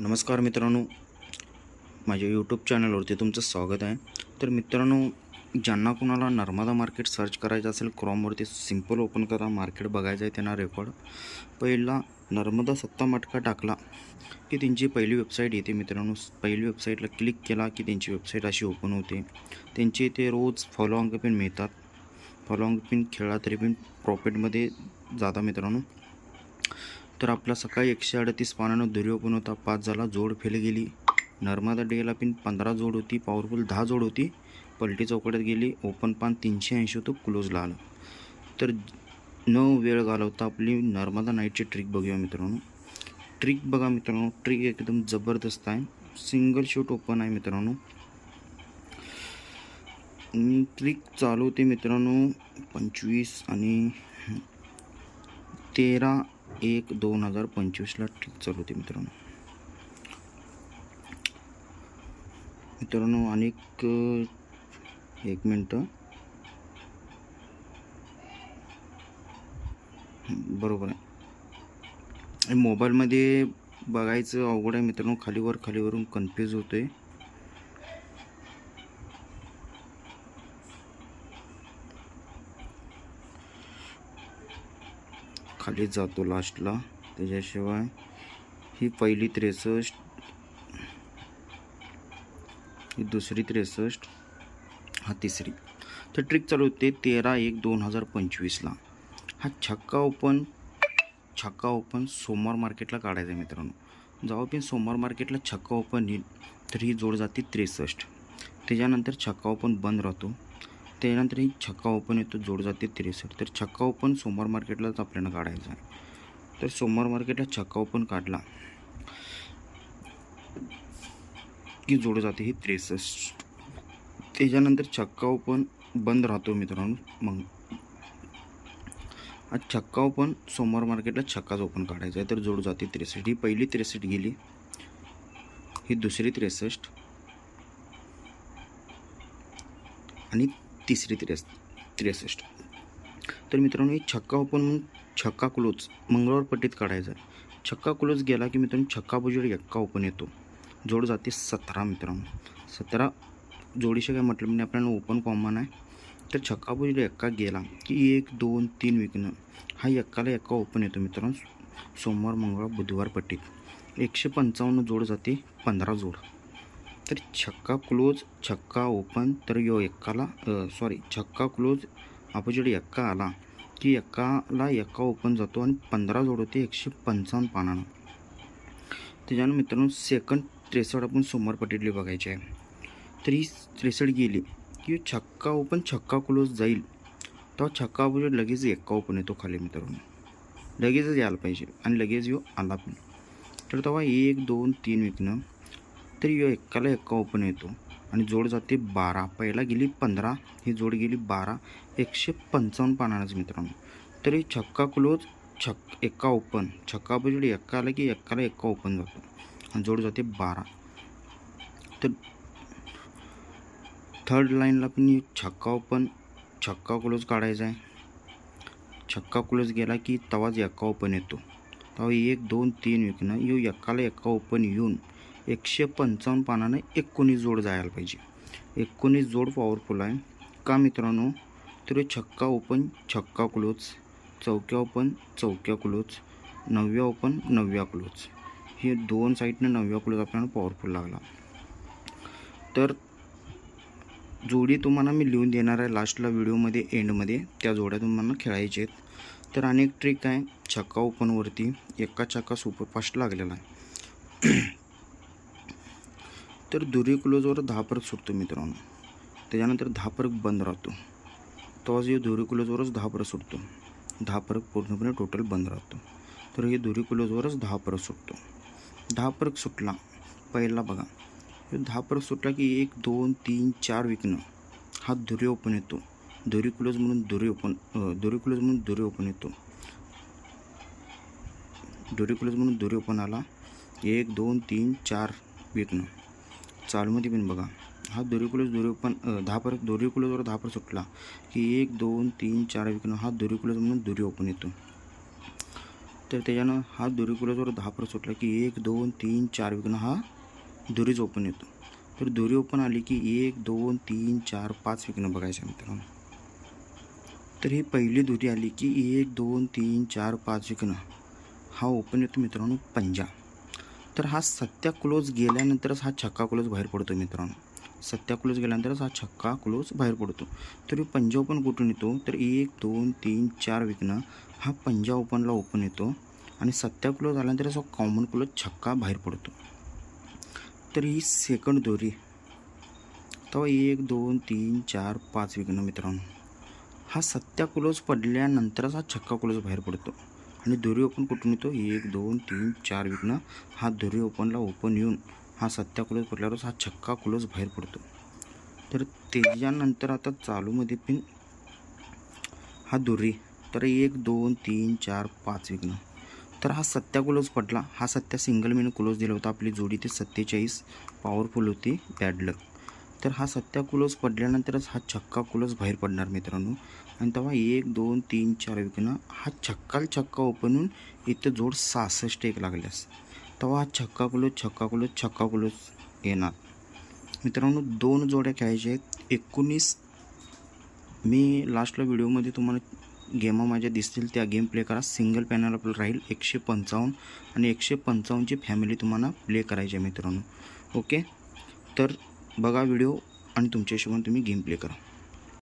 नमस्कार मित्रांनो. माझ्या यूट्यूब चॅनलवरती तुमचं स्वागत आहे. तर मित्रांनो ज्यांना कुणाला नर्मदा मार्केट सर्च करायचं असेल क्रॉमवरती सिंपल ओपन करा मार्केट बघायचं आहे त्यांना रेकॉर्ड पहिला नर्मदा सत्ता मटका टाकला की त्यांची पहिली वेबसाईट येते मित्रांनो. पहिली वेबसाईटला क्लिक केला की त्यांची वेबसाईट अशी ओपन होते. त्यांचे ते रोज फॉलोअंग पिन मिळतात. फॉलोअंग पिन खेळा तरी पण प्रॉफिटमध्ये जाता मित्रांनो. तर आपला सकाळी एकशे अडतीस पानानं दुरी ओपन होता. पाच झाला जोड फेल गेली. नर्मदा डेला पिन पंधरा जोड होती पॉवरफुल दहा जोड होती. पलटी चौकड्यात गेली ओपन पान तीनशे ऐंशी होतं क्लोजला आलं. तर न वेळ घालवता आपली नर्मदा नाईटची ट्रिक बघूया मित्रांनो. ट्रिक बघा मित्रांनो ट्रिक एकदम जबरदस्त आहे. सिंगल शूट ओपन आहे मित्रांनो. ट्रिक चालू होते मित्रांनो पंचवीस आणि तेरा एक दोन हजार पंचवीसला ट्रिप चालू होती मित्रांनो. मित्रांनो अनेक एक मिनटं. बरोबर आहे. मोबाईलमध्ये बघायचं अवघड आहे मित्रांनो खालीवर खालीवरून कन्फ्यूज होतो आहे खाली जातो लास्टला त्याच्याशिवाय ही पहिली त्रेसष्ट ही दुसरी त्रेसष्ट हा तिसरी. तर ट्रिक चालू होते तेरा एक दोन हजार पंचवीसला. हा छक्का ओपन छक्का ओपन सोमवार मार्केटला काढायचा आहे मित्रांनो. जाऊ पण सोमवार मार्केटला छक्का ओपन येईल तर ही जोड जाते त्रेसष्ट. त्याच्यानंतर छक्का ओपन बंद राहतो. त्यानंतर ही छक्का ओपन येतो जोड जाते त्रेसष्ट. तर छक्का ओपन सोमवार मार्केटलाच आपल्याला काढायचा आहे. तर सोमवार मार्केटला छक्का ओपन काढला की जोड जाते ही त्रेसष्ट. त्याच्यानंतर छक्का ओपन बंद राहतो मित्रांनो. मग आज छक्का ओपन सोमवार मार्केटला छक्काच ओपन काढायचा आहे. तर जोड जाते त्रेसष्ट. ही पहिली त्रेसष्ट गेली. ही दुसरी त्रेसष्ट. आणि तिसरी त्रेस त्रेसष्ट. तर मित्रांनो एक छक्का ओपन म्हणून छक्का क्लोज मंगळवार पट्टीत काढायचा आहे. छक्का क्लोज गेला की मित्रांनो छक्का बुजड एक्का ओपन येतो. जोड जाते सतरा मित्रांनो. सतरा जोडीशी काय म्हटलं म्हणजे आपल्याला ओपन कॉमन आहे. तर छक्का बुजड एक्का गेला की एक दोन तीन विकणं. हा एक्काला एक्का ओपन येतो मित्रांनो. सोमवार मंगळवार बुधवार पट्टीत. एकशे पंचावन्न जोड जाते पंधरा जोड. तर छक्का क्लोज छक्का ओपन तर यो एक्काला सॉरी छक्का क्लोज अपोजिट एक्का आला. की एक्काला एक्का ओपन जातो आणि पंधरा जोड होते एकशे पंचावन्न पानानं. त्याच्यानं मित्रांनो सेकंड त्रेसष्ट आपण सोमवार पटेटली बघायची आहे. तर ही त्रेसष्ट गेली. की छक्का ओपन छक्का क्लोज जाईल. तेव्हा छक्का अपोजिट लगेच एक्का ओपन येतो खाली मित्रांनो. लगेचच यायला पाहिजे आणि लगेच यो आला पण. तर तेव्हा एक दोन तीन विकणं. तर यो एक्काला एक्का ओपन येतो. आणि जोड जाते बारा. पहिला गेली पंधरा. ही जोड गेली बारा. एकशे पंचावन्न पानानंच मित्रांनो. तरी छक्का क्लोज छक एक्का ओपन छक्का बजेट एक्का आला की एक्काला एक्का ओपन जातो. आणि जोड जाते बारा. तर थर्ड लाईनला पण छक्का ओपन छक्का क्लोज काढायचा आहे. छक्का क्लोज गेला की तवाच एक्का ओपन येतो. तेव्हा एक दोन तीन विकणं. यो एक्काला एक्का ओपन येऊन एकशे पंचावन्न पानानं एकोणीस जोड जायला पाहिजे. एकोणीस जोड पॉवरफुल आहे. का मित्रांनो? तर छक्का ओपन छक्का क्लोज चौक्या ओपन चौक्या क्लोज नवव्या ओपन नवव्या क्लोज हे दोन साईडनं नवव्या क्लोज आपल्याला पॉवरफुल लागला. तर जोडी तुम्हाला मी लिहून देणार आहे लास्टला व्हिडिओमध्ये एंडमध्ये त्या जोड्या तुम्हाला खेळायच्या आहेत. तर अनेक ट्रिक आहे. छक्का ओपनवरती एका छक्का सुपरफास्ट लागलेला आहे. तर दुरी क्लोजवर दहा फरक सुटतो मित्रांनो. त्याच्यानंतर दहा फरक बंद राहतो. तेव्हा हे दुरी क्लोजवरच दहा परत सुटतो. दहा फरक पूर्णपणे टोटल बंद राहतो. तर हे दुरी क्लोजवरच दहा फरक सुटतो. दहा फरक सुटला. पहिला बघा. हे दहा फरक सुटला की एक दोन तीन चार विकणं. हा दुरी ओपन येतो. दुरी क्लोज म्हणून दुरी ओपन दुरी क्लोज म्हणून दुरी ओपन येतो. दुरी क्लोज म्हणून दुरी ओपन आला. एक दोन तीन चार विकणं. चालूमध्ये पण बघा हा दोरी दोरी पण दहा परत दोरीकुलसवर दहा परत सुटला की एक दोन तीन चार विकणं हा दोरी म्हणून दोरी ओपन येतो. तर त्याच्यानं हा दुरी दहा परत सुटला की एक दोन तीन चार विकणं हा दुरीच ओपन येतो. तर दोरी ओपन आली की एक दोन तीन चार पाच विकणं बघायचं आहे मित्रांनो. तर ही पहिली दोरी आली की एक दोन तीन चार पाच विकणं हा ओपन येतो मित्रांनो पंजा. तर हा सत्या क्लोज गेल्यानंतरच हा छक्का क्लोज बाहेर पडतो मित्रांनो. सत्या क्लोज गेल्यानंतरच हा छक्का क्लोज बाहेर पडतो. तर पंजा ओपन कुठून येतो? तर एक दोन तीन चार विकनं हा पंजा ओपनला ओपन येतो आणि सत्या क्लोज आल्यानंतरच हा कॉमन क्लोज छक्का बाहेर पडतो. तर ही सेकंड दोरी. तेव्हा एक दोन तीन चार पाच विकनं मित्रांनो. हा सत्या क्लोज पडल्यानंतरच हा छक्का क्लोज बाहेर पडतो. आणि दोरी ओपन कुठून येतो? एक दोन तीन चार विकणं. हा दोरी ओपनला ओपन येऊन हा सत्या क्लोज पडल्यावरच हा छक्का क्लोज बाहेर पडतो. तर त्याच्यानंतर आता चालूमध्ये पण हा दोरी तर एक दोन तीन चार पाच विकणं. तर हा सत्या क्लोज पडला. हा सत्या सिंगल मेन क्लोज दिला होता. आपली जोडी ते सत्तेचाळीस. पॉवरफुल होती. बॅड लक तर हा सत्या क्लोज पडल्यानंतरच हा छक्का क्लोज बाहेर पडणार मित्रांनो. आणि तेव्हा एक दोन तीन चार विकणं हा छक्काल छक्का ओपन होऊन इथं जोड सहासष्ट एक लागल्यास. तेव्हा हा छक्का क्लोज छक्का क्लोज छक्का क्लोज येणार. मित्रांनो दोन जोड्या खेळायच्या आहेत. एकोणीस मी लास्टला व्हिडिओमध्ये तुम्हाला गेमा माझ्या दिसतील त्या गेम प्ले करा. सिंगल पॅनल आपलं राहील एकशे पंचावन्न आणि एकशे पंचावन्नची फॅमिली तुम्हाला प्ले करायची आहे मित्रांनो. ओके तर बघा व्हिडिओ आणि तुमच्या हिशोबाने तुम्ही गेम प्ले करा.